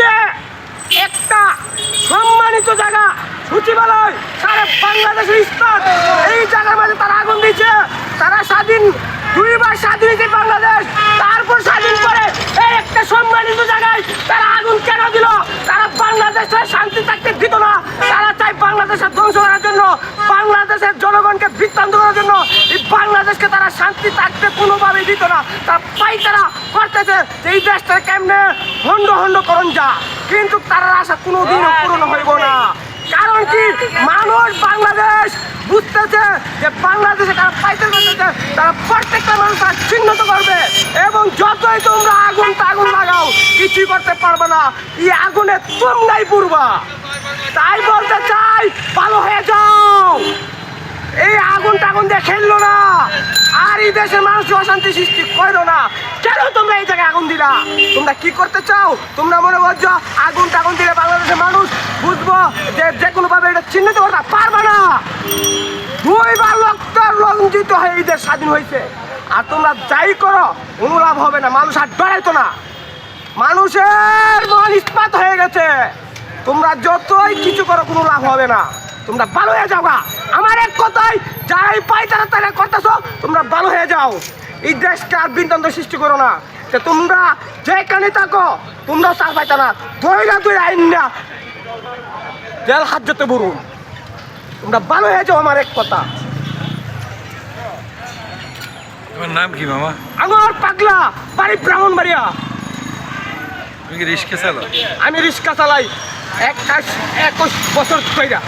যে একটা সম্মানিত জায়গা সচিবালয় সারা বাংলাদেশের স্থান এই জায়গার মাঝে তারা আগুন দিয়েছে। তারা স্বাধীন, দুইবার স্বাধীন হয়েছে বাংলাদেশ। তারপর স্বাধীন করে এই একটা সম্মানিত জায়গায় তারা আগুন কেন দিল? তারা বাংলাদেশে শান্তি থাকতে দিত না। তারা চাই বাংলাদেশের ধ্বংস করার জন্য, বাংলাদেশের জনগণকে বৃত্তান্ত করার জন্য। এই বাংলাদেশকে তারা শান্তি থাকতে কোনোভাবেই দিত না। তার পাই তারা করতেছে যে এই দেশটা কেমনে হন্ড হন্ড করণ যা। কিন্তু তার আশা কোনোদিনও পূরণ হইব না। কারণ কি? মানুষ বাংলাদেশ বুঝতেছে যে বাংলাদেশে তারা পাইতে করতেছে, তারা প্রত্যেকটা মানুষ তারা চিহ্নিত করবে। এবং যতই তোমরা আগুন আগুন লাগাও, কিছুই করতে পারবে না। এই আগুনে তোমরাই পুরবা তাই বলতে চাই, ভালো হয়ে যাও। এই আগুন টাগুন দিয়ে খেললো না। আর এই দেশের মানুষ অশান্তি সৃষ্টি করো না। কেন তোমরা এই জায়গায় আগুন দিলা? তোমরা কি করতে চাও? তোমরা মনে করছ আগুন টাগুন দিলে বাংলাদেশের মানুষ বুঝব যে যে কোনো ভাবে এটা চিহ্নিত করতে পারবে না। দুইবার লক্ষ রঞ্জিত হয়ে এই দেশ স্বাধীন হয়েছে। আর তোমরা যাই করো কোনো লাভ হবে না। মানুষ আর ডরাইতো না। মানুষের মন ইস্পাত হয়ে গেছে। তোমরা যতই কিছু করো, কোনো লাভ হবে না। তোমরা ভালো হয়ে যাও। আমার এক কথাই যারাই পাই তারা তারা করতেছ যাও এই দেশকে আর বিন্দান্ত সৃষ্টি করো না। যে তোমরা যেখানে থাকো তোমরা চার পাইতা না। ধৈরা ধরে আইন না জেল হাত যেতে বলুন তোমরা ভালো হয়ে যাও আমার এক কথা। তোমার নাম কি মামা? আমার পাগলা বাড়ি ব্রাহ্মণবাড়িয়া। তুমি কি রিস্কে চালাও? আমি রিক্সা চালাই একাশ একুশ বছর কইরা